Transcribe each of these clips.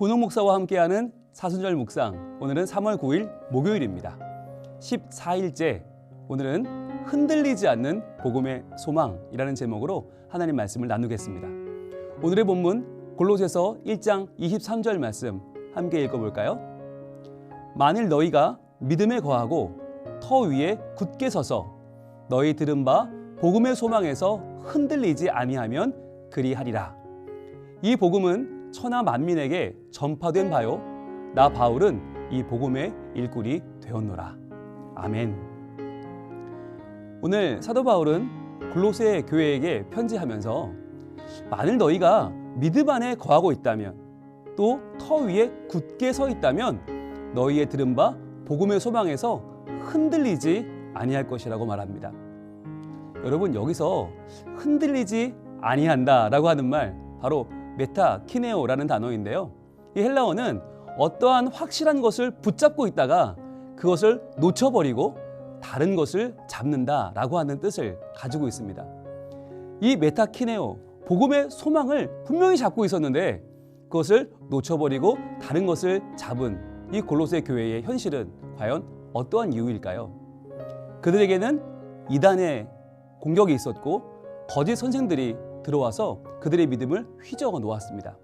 분홍 목사와 함께하는 사순절 묵상. 오늘은 3월 9일 목요일입니다. 14일째. 오늘은 흔들리지 않는 복음의 소망이라는 제목으로 하나님 말씀을 나누겠습니다. 오늘의 본문 골로새서 1장 23절 말씀 함께 읽어볼까요? 만일 너희가 믿음에 거하고 터 위에 굳게 서서 너희 들은 바 복음의 소망에서 흔들리지 아니하면 그리하리라. 이 복음은 천하 만민에게 전파된 바요. 나 바울은 이 복음의 일꾼이 되었노라. 아멘. 오늘 사도 바울은 골로새 교회에게 편지하면서 만일 너희가 믿음 안에 거하고 있다면 또 터 위에 굳게 서 있다면 너희의 들은 바 복음의 소망에서 흔들리지 아니할 것이라고 말합니다. 여러분 여기서 흔들리지 아니한다라고 하는 말 바로 메타키네오라는 단어인데요. 이 헬라어는 어떠한 확실한 것을 붙잡고 있다가 그것을 놓쳐버리고 다른 것을 잡는다라고 하는 뜻을 가지고 있습니다. 이 메타키네오 복음의 소망을 분명히 잡고 있었는데 그것을 놓쳐버리고 다른 것을 잡은 이 골로새 교회의 현실은 과연 어떠한 이유일까요? 그들에게는 이단의 공격이 있었고 거짓 선생들이 들어와서 그들의 믿음을 휘저어 놓았습니다.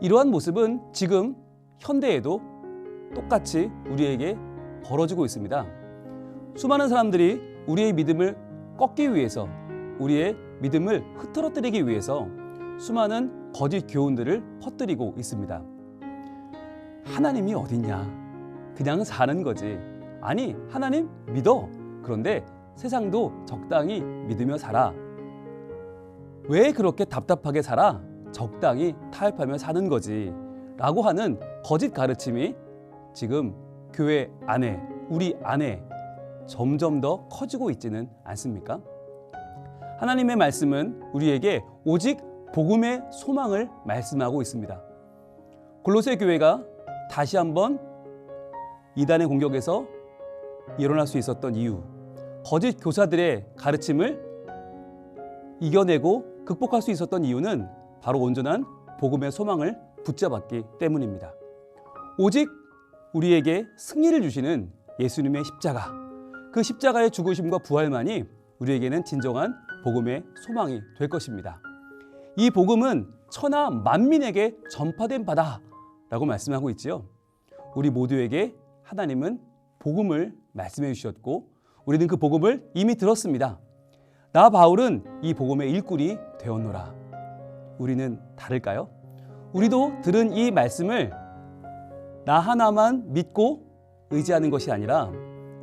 이러한 모습은 지금 현대에도 똑같이 우리에게 벌어지고 있습니다. 수많은 사람들이 우리의 믿음을 꺾기 위해서 우리의 믿음을 흐트러뜨리기 위해서 수많은 거짓 교훈들을 퍼뜨리고 있습니다. 하나님이 어딨냐? 그냥 사는 거지. 아니, 하나님 믿어. 그런데 세상도 적당히 믿으며 살아. 왜 그렇게 답답하게 살아? 적당히 타협하며 사는 거지. 라고 하는 거짓 가르침이 지금 교회 안에, 우리 안에 점점 더 커지고 있지는 않습니까? 하나님의 말씀은 우리에게 오직 복음의 소망을 말씀하고 있습니다. 골로새 교회가 다시 한번 이단의 공격에서 일어날 수 있었던 이유, 거짓 교사들의 가르침을 이겨내고 극복할 수 있었던 이유는 바로 온전한 복음의 소망을 붙잡았기 때문입니다. 오직 우리에게 승리를 주시는 예수님의 십자가, 그 십자가의 죽으심과 부활만이 우리에게는 진정한 복음의 소망이 될 것입니다. 이 복음은 천하 만민에게 전파된 바다라고 말씀하고 있지요. 우리 모두에게 하나님은 복음을 말씀해 주셨고 우리는 그 복음을 이미 들었습니다. 나 바울은 이 복음의 일꾼이 되었노라. 우리는 다를까요? 우리도 들은 이 말씀을 나 하나만 믿고 의지하는 것이 아니라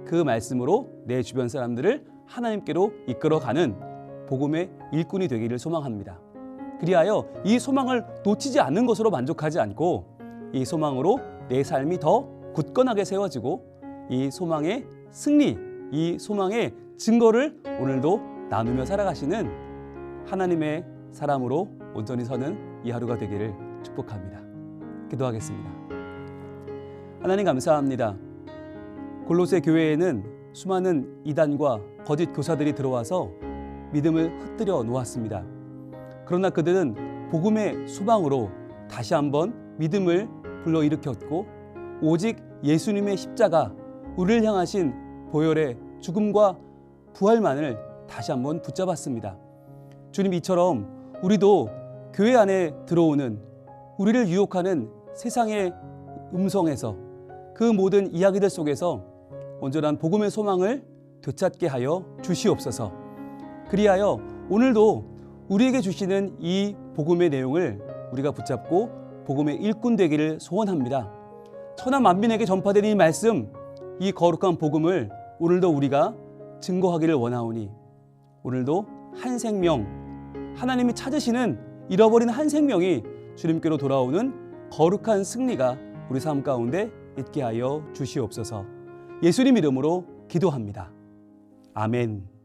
그 말씀으로 내 주변 사람들을 하나님께로 이끌어가는 복음의 일꾼이 되기를 소망합니다. 그리하여 이 소망을 놓치지 않는 것으로 만족하지 않고 이 소망으로 내 삶이 더 굳건하게 세워지고 이 소망의 승리, 이 소망의 증거를 오늘도 나누며 살아가시는 하나님의 사람으로 온전히 서는 이 하루가 되기를 축복합니다. 기도하겠습니다. 하나님 감사합니다. 골로새 교회에는 수많은 이단과 거짓 교사들이 들어와서 믿음을 흩뜨려 놓았습니다. 그러나 그들은 복음의 수방으로 다시 한번 믿음을 불러일으켰고 오직 예수님의 십자가 우리를 향하신 보혈의 죽음과 부활만을 다시 한번 붙잡았습니다. 주님 이처럼 우리도 교회 안에 들어오는 우리를 유혹하는 세상의 음성에서 그 모든 이야기들 속에서 온전한 복음의 소망을 되찾게 하여 주시옵소서. 그리하여 오늘도 우리에게 주시는 이 복음의 내용을 우리가 붙잡고 복음의 일꾼 되기를 소원합니다. 천하 만민에게 전파된 이 말씀, 이 거룩한 복음을 오늘도 우리가 증거하기를 원하오니 오늘도 한 생명, 하나님이 찾으시는 잃어버린 한 생명이 주님께로 돌아오는 거룩한 승리가 우리 삶 가운데 있게 하여 주시옵소서. 예수님 이름으로 기도합니다. 아멘.